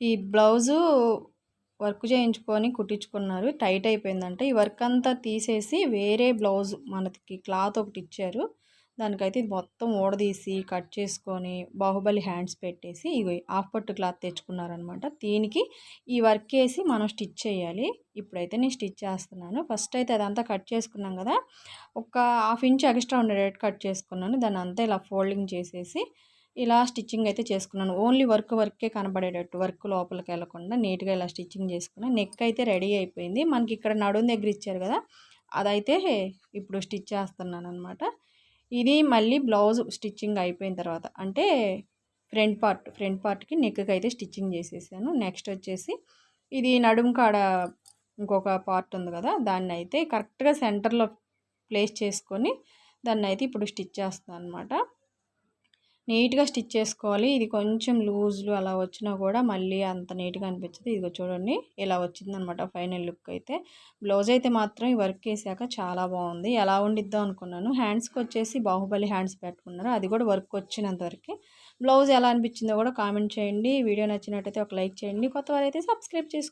ఈ blouse work చేయించుకొని కుట్టించుకున్నారు. Tight అయిపోయిందంటే. ఈ వర్క్ అంతా తీసేసి వేరే బ్లౌజ్ మనకి క్లాత్ ఒకటి ఇచ్చారు. దానికైతే ఇది మొత్తం ఊడదీసి కట్ చేసుకొని బాహుబలి హ్యాండ్స్ పెట్టేసి ఇవి హాఫ్ పట్టు క్లాత్ తెచ్చుకున్నారనమాట దీనికి ఈ వర్క్ వేసి మనం స్టిచ్ చేయాలి. ఇప్పుడైతే నేను స్టిచ్ చేస్తున్నాను. ఫస్ట్ అయితే అదంతా కట్ చేసుకున్నాం కదా. ఒక హాఫ్ ఇంచ్ ఎక్స్ట్రా ఉండేటట్టు కట్ చేసుకున్నాను. దాన్ని అంతా ఇలా ఫోల్డింగ్ చేసేసి ఇలా స్టిచ్చింగ్ అయితే చేసుకున్నాను. ఓన్లీ వర్క్ వర్కే కనబడేటట్టు వర్క్ లోపలికి వెళ్ళకుండా నీట్గా ఇలా స్టిచ్చింగ్ చేసుకున్నాను నెక్ అయితే రెడీ అయిపోయింది. మనకి ఇక్కడ నడుం దగ్గర ఇచ్చారు కదా అదైతే ఇప్పుడు స్టిచ్ చేస్తున్నాను అనమాట ఇది మళ్ళీ బ్లౌజ్ స్టిచ్చింగ్ అయిపోయిన తర్వాత అంటే ఫ్రంట్ పార్ట్ ఫ్రంట్ పార్ట్కి నెక్కి అయితే స్టిచ్చింగ్ చేసేసాను. నెక్స్ట్ వచ్చేసి ఇది నడుము కాడ ఇంకొక పార్ట్ ఉంది కదా దాన్ని అయితే కరెక్ట్గా సెంటర్లో ప్లేస్ చేసుకొని దాన్ని అయితే ఇప్పుడు స్టిచ్ చేస్తాను అనమాట నీట్గా స్టిచ్ చేసుకోవాలి. ఇది కొంచెం లూజ్లు అలా వచ్చినా కూడా మళ్ళీ అంత నీట్గా అనిపించదు. ఇదిగో చూడండి ఇలా వచ్చిందనమాట ఫైనల్ లుక్ అయితే. బ్లౌజ్ అయితే మాత్రం ఈ వర్క్ వేసాక చాలా బాగుంది. ఎలా ఉండిద్దాం అనుకున్నాను. హ్యాండ్స్కి వచ్చేసి బాహుబలి హ్యాండ్స్ పెట్టుకున్నారు. అది కూడా వర్క్ వచ్చినంత వరకు. బ్లౌజ్ ఎలా అనిపించిందో కూడా కామెంట్ చేయండి. వీడియో నచ్చినట్టయితే ఒక లైక్ చేయండి. కొత్త వారైతే సబ్స్క్రైబ్ చేసుకోండి